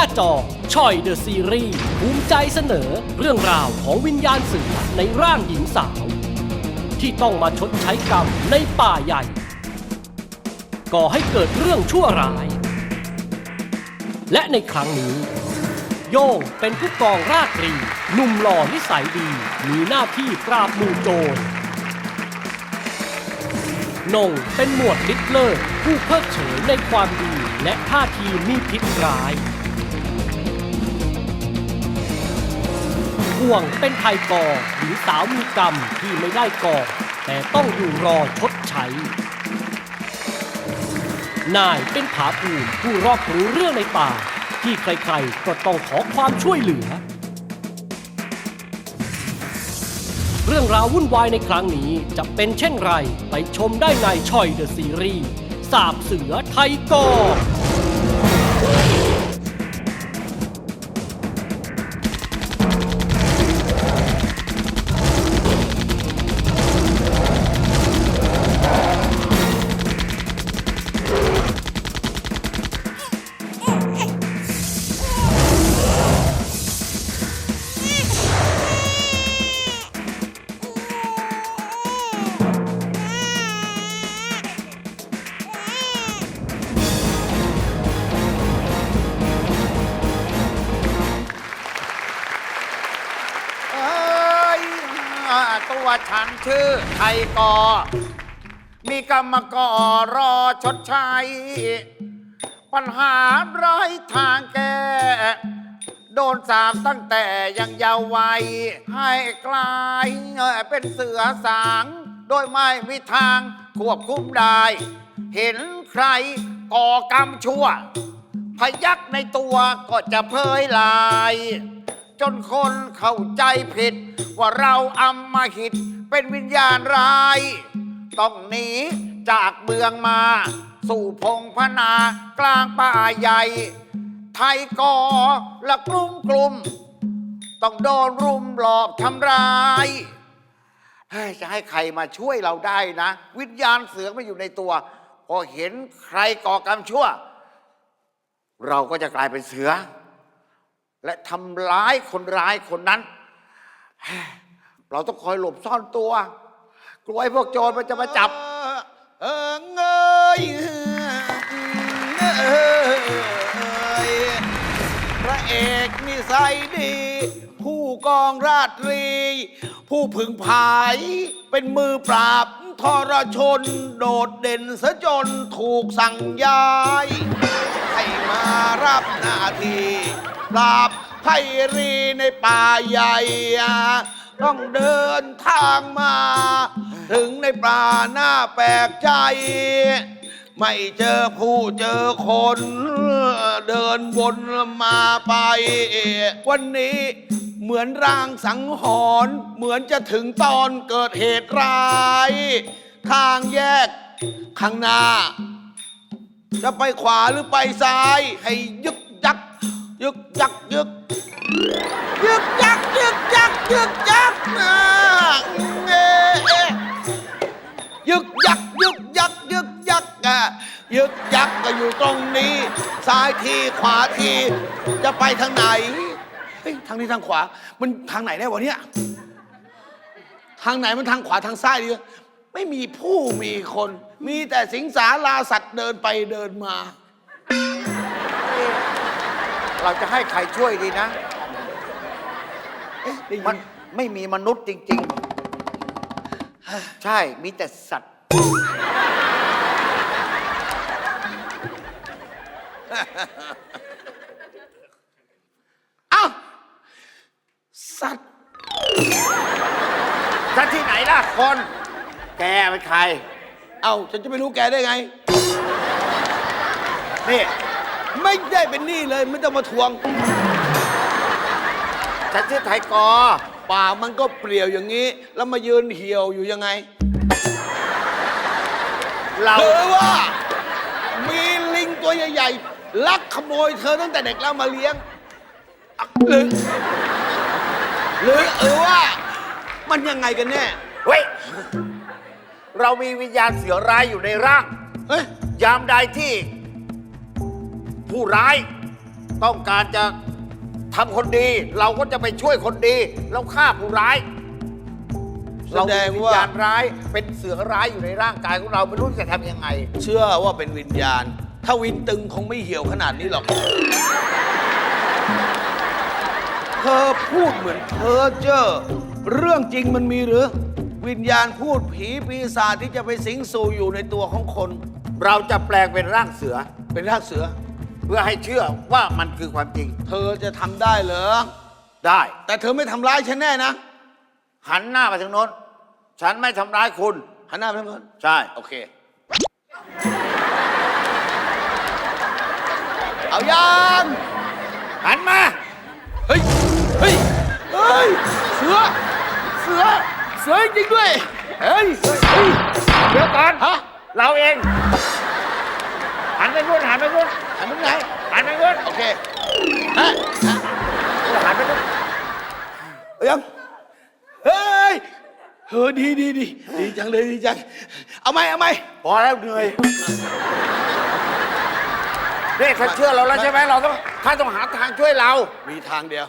น้าจอชอยเดอะซีรีส์ภูมิใจเสนอเรื่องราวของวิญญาณสือในร่างหญิงสาว ที่ต้องมาชดใช้กรรมในป่าใหญ่ ก่อให้เกิดเรื่องชั่วร้าย และในครั้งนี้ โย่งเป็นผู้กองราตรีหนุ่มหล่อนิสัยดีมีหน้าที่ปราบมูโจรนงเป็นหมวดลิตเลอร์ผู้เพิกเฉยในความดีและท่าทีมีพิษร้าย ห่วงเป็นไทยกอหญิงสาวมีกรรมที่ไม่ได้ก่อ แต่ต้องอยู่รอชดใช้นายเป็นผาปูนผู้รอบรู้เรื่องในป่า ที่ใครๆก็ต้องขอความช่วยเหลือ เรื่องราววุ่นวายในครั้งนี้จะเป็นเช่นไร ไปชมได้ในชอยเดอะซีรีส์สาบเสือไทยกอ ตัวฉันชื่อไทยกอ มีกรรมกรรอชดใช้ ปัญหาไร้ทางแก้ โดนสาบตั้งแต่ยังเยาว์วัย ให้กลายเป็นเสือสาง โดยไม่มีทางควบคุมได้ เห็นใครก่อกรรมชั่ว พยักในตัวก็จะเผยลาย จนคนเข้าใจผิด ว่าเราอำมาหิตเป็นวิญญาณร้าย ต้องหนีจากเมืองมา สู่พงพนากลางป่าใหญ่ ไทยก่อละกลุ่มกลุ่ม ต้องโดนรุมหลอกทำร้ายเฮ้ยจะให้ใครมาช่วยเราได้นะ วิญญาณเสือไม่อยู่ในตัว พอเห็นใครก่อกรรมชั่ว เราก็จะกลายเป็นเสือ และทำร้ายคนร้ายคนนั้น เราต้องคอยหลบซ่อนตัว กลัวไอ้พวกโจรมันจะมาจับ เออเงยเอยพระเอกนิสัยดี ผู้กองราตรี ผู้พึงผายเป็นมือปราบทรชน โดดเด่นซะจนถูกสั่งย้าย ให้มารับหน้าที่ ปราบไพรีในป่าใหญ่ ต้องเดินทางมา ถึงในป่าหน้าแปลกใจ ไม่เจอผู้เจอคน เดินวนมาไป วันนี้เหมือนร่างสังหรณ์เหมือนจะถึงตอนเกิดเหตุร้าย ทางแยกข้างหน้า จะไปขวาหรือไปซ้ายให้ยึก ยึกยักยึกยึกยักยึกยักยึกยักนะเอ๊ะเอ๊ะยึกยักยึกยักยึกยักอะยึกยักก็อยู่ตรงนี้ ซ้ายทีขวาทีจะไปทางไหนเฮ้ยทางนี้ทางขวา มันทางไหนได้วะเนี่ยทางไหนมันทางขวาทางซ้ายดีไม่มีผู้มีคน มีแต่สิงสาราสัตว์เดินไปเดินมา เราจะให้ใครช่วยดีนะเอ๊ะได้ยิมันไม่มีมนุษย์จริง ๆ ใช่ มีแต่สัตว์ เอ้า สัตว์ สัตว์ที่ไหนล่ะคน แกเป็นใคร เอ้าฉันจะไม่รู้แกได้ไง นี่ ไม่ได้เป็นหนี้เลยไม่ต้องมาทวง ฉันชื่อไทยกอ ป่ามันก็เปลี่ยวอย่างนี้ แล้วมายืนเหี่ยวอยู่ยังไง เราหรือว่า มีลิงตัวใหญ่ๆลักขโมยเธอตั้งแต่เด็กแล้วมาเลี้ยงอะหรือหรือหรือว่า มันยังไงกันแน่เฮ้ย เรามีวิญญาณเสือร้ายอยู่ในร่างเฮ้ย ยามใดที่ ผู้ร้าย ต้องการจะทำคนดี เราก็จะไปช่วยคนดีแล้วฆ่าผู้ร้าย แสดงว่าเรมีญญาณร้ายเป็นเสือร้ายอยู่ในร่างกายของเราไม่รู้จะทำยังไง เชื่อว่าเป็นวิญญาณ ถ้าวินตึงคงไม่เหี่ยวขนาดนี้หรอก เธอพูดเหมือนเธอเจอ เรื่องจริงมันมีหรือ วิญญาณพูดผีปีศาจที่จะไปสิงสู่อยู่ในตัวของคน เราจะแปลงเป็นร่างเสือ เป็นร่างเสือเพื่อให้เชื่อว่ามันคือความจริง เธอจะทำได้เหรอ ได้ แต่เธอไม่ทำร้ายฉันแน่นะ หันหน้าไปทางโน้น ฉันไม่ทำร้ายคุณ หันหน้าไปทางโน้นใช่ โอเค เอายังหันมา เฮ้ย เฮ้ย เฮ้ย เสือ เสือ เสือจริงด้วย เฮ้ยเฮ้ยเดี๋ยวก่อนฮะ เราเอง หันไปนู้นหันไปนู้น หันไปไหนหันไปนู้นโอเคฮะฮะหันไปนู้นเอายังเฮ้ยเฮ้ยดีดีดีดีจังเลยดีจัง เอาไหมเอาไหมพอแล้วเหนื่อยนี่ถ้าเชื่อเราแล้วใช่ไหมเราต้องถ้าต้องหาทางช่วยเรา มีทางเดียว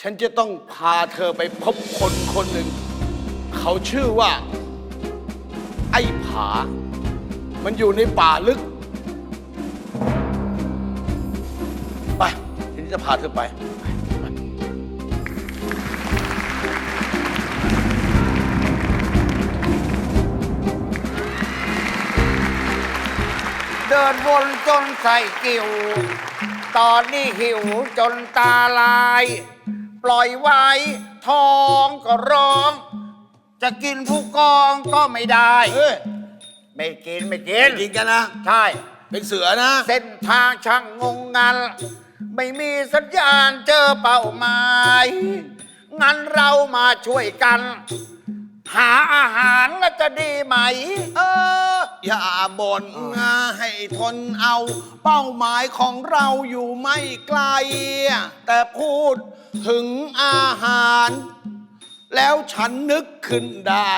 ฉันจะต้องพาเธอไปพบคนคนหนึ่ง เขาชื่อว่า ไอ้ผา มันอยู่ในป่าลึก จะพาเธอไป เดินวนจนใส่กิ่วตอนนี้หิวจนตาลาย ปล่อยไว้ท้องก็ร้อง จะกินผู้กองก็ไม่ได้ เอ้ยไม่กินไม่กิน กินกันนะ ใช่ เป็นเสือนะ เส้นทางช่างงงงัน ไม่มีสัญญาณเจอเป้าหมาย งั้นเรามาช่วยกัน หาอาหารแล้วจะดีไหม เออ อย่าบ่นให้ทนเอา เป้าหมายของเราอยู่ไม่ไกล แต่พูดถึงอาหาร แล้วฉันนึกขึ้นได้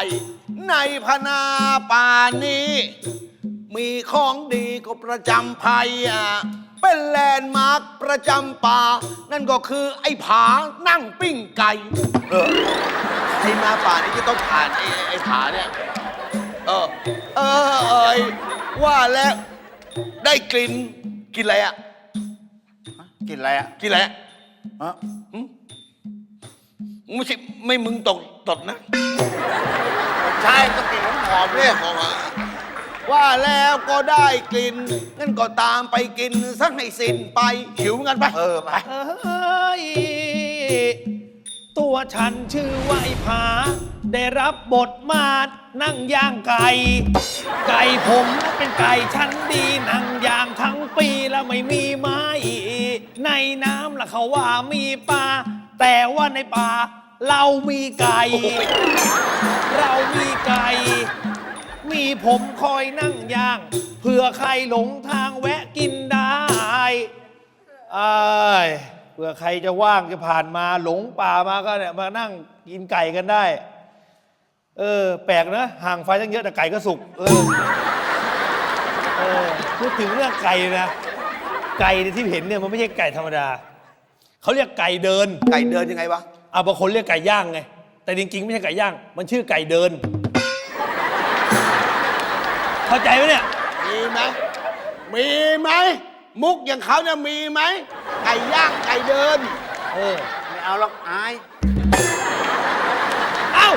ในพนาป่านี้ มีของดีก็ประจำภัยอะ เป็นแลนด์มาร์คประจำป่า นั่นก็คือไอ้ผานั่งปิ้งไก่เออใครมาป่านี้จะต้องผ่านไอ้ไอ้ผาเนี่ย เออ เออเอยว่าแล้วได้กลิ่นกลินอะไรอะกินอะไรอะกลินอะไรอะฮะไม่ใช่ไม่มึงตกตดนะ ใช่ก็กินน้ำหอมเนี่ยยกบอก ว่าว่าแล้วก็ได้กลิ่นงั้นก็ตามไปกินสักให้สิ้นไปหิวกันไปเออไปเอ้ยตัวฉันชื่อว่าไอ้ผา ได้รับบทมานั่งย่างไก่ ไก่ผมเป็นไก่ชั้นดีนั่งย่างทั้งปีแล้วไม่มีไม้ในน้ำล่ะเขาว่ามีปลาแต่ว่าในป่าเรามีไก่ เรามีไก่ มีผมคอยนั่งย่าง เผื่อใครหลงทางแวะกินได้เอ้ยเผื่อใครจะว่างจะผ่านมาหลงป่ามาก็เนี่ยมานั่งกินไก่กันได้ เออ แปลกนะ ห่างไฟตั้งเยอะแต่ไก่ก็สุก เออเออพูดถึงเรื่องไก่นะ ไก่เนี่ยที่เห็นเนี่ยมันไม่ใช่ไก่ธรรมดา เขาเรียกไก่เดิน ไก่เดินยังไงวะ อะบางคนเรียกไก่ย่างไง แต่จริงๆไม่ใช่ไก่ย่าง มันชื่อไก่เดิน เข้าใจไหมเนี่ย มีไหม มีไหม มุกอย่างเขาเนี่ยมีไหม ไก่ย่างไก่เดิน เออ ไม่เอาหรอกอาย เอ้า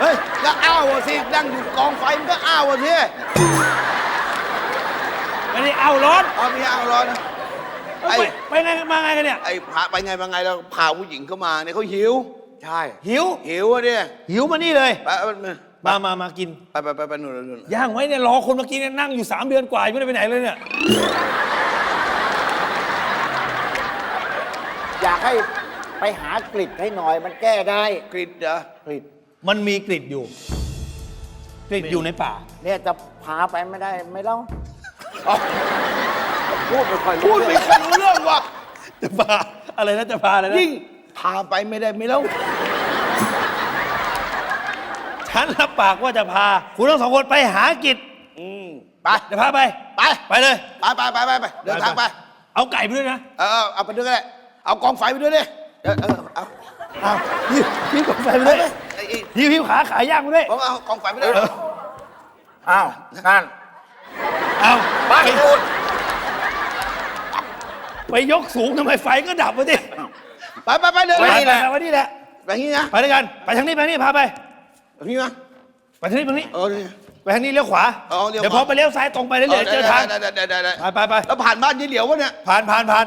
เฮ้ยก็อ้าวอะสินั่งอยู่กองไฟมันก็อ้าวอะสิไม่ได้เอาร้อนเอาไม่เอาร้อนนะ เอ้าไอ้ไปไปไงมาไงกันเนี่ย ไอ้พาไปไงมาไงแล้วพาผู้หญิงเข้ามาเนี่ยเขาหิว ใช่ หิว หิวอะเนี่ยหิวมานี่เลย ไปไปไป มามามากิน ไปไปไปไปหนุนหนุนย่างไว้เนี่ยรอคนมากินเนี่ยนั่งอยู่สามเดือนกว่ายังไม่ได้ไปไหนเลยเนี่ย อยากให้ไปหากลิดให้หน่อยมันแก้ได้กรีดเหรอกลิดมันมีกลิ่นอยู่ กลิ่นอยู่ในป่า เนี่ยจะพาไปไม่ได้ไม่เล่าอ๋อพูดไม่ค่อยพูรู้ดเรื่ไม่องค่อยรู้เรื่องว่ะจะพาอะไรนะจะพาอะไรนะยิ่งพาไปไม่ได้ไม่เล่า ฉันรับปากว่าจะพา คุณทั้งสองคนไปหากิจอืมไปเดี๋ยวพาไป ไปไปเลย ไปไปไปไปไปเดินทางไปไปเอาไก่ไปด้วยนะเออเอาไปด้วยก็ได้เอากองไฟไปด้วยดิเออเออเอาเอาพี่พี่กดไฟไปด้วยไอ้ไอ้พี่พี่ขาขายย่างไปด้วย ผมเอากองไฟไปด้วยอ้าวนั่นเอาบ้านพูดไปยกสูงทำไมไฟก็ดับวะดิไปไปไปเดินไปไปนี่นี่แหแหละละไปนี่แหละ ไปนี่นะ ไปด้วยกัน ไปทางนี้ไปทางนี้พาไป ไปนี่นะไปทางนี้ไปทางนี้เออนี่ ไปทางนี้เลี้ยวขวาอ๋อเลี้ยวขวาเดี๋ยวพอไปเลี้ยวซ้ายตรงไปเรื่อยๆเจอทางได้ได้ได้ได้ได้ไปไปไปแล้วผ่านบ้านยี่เหลียววะเนี่ย ผ่านผ่านผ่าน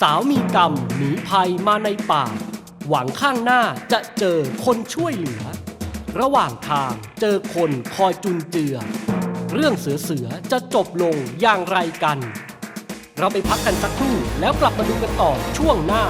สาวมีกรรมหนีภัยมาในป่า หวังข้างหน้าจะเจอคนช่วยเหลือ ระหว่างทางเจอคนคอยจุนเจือ เรื่องเสือเสือจะจบลงอย่างไรกัน เราไปพักกันสักครู่แล้วกลับมาดูกันต่อช่วงหน้า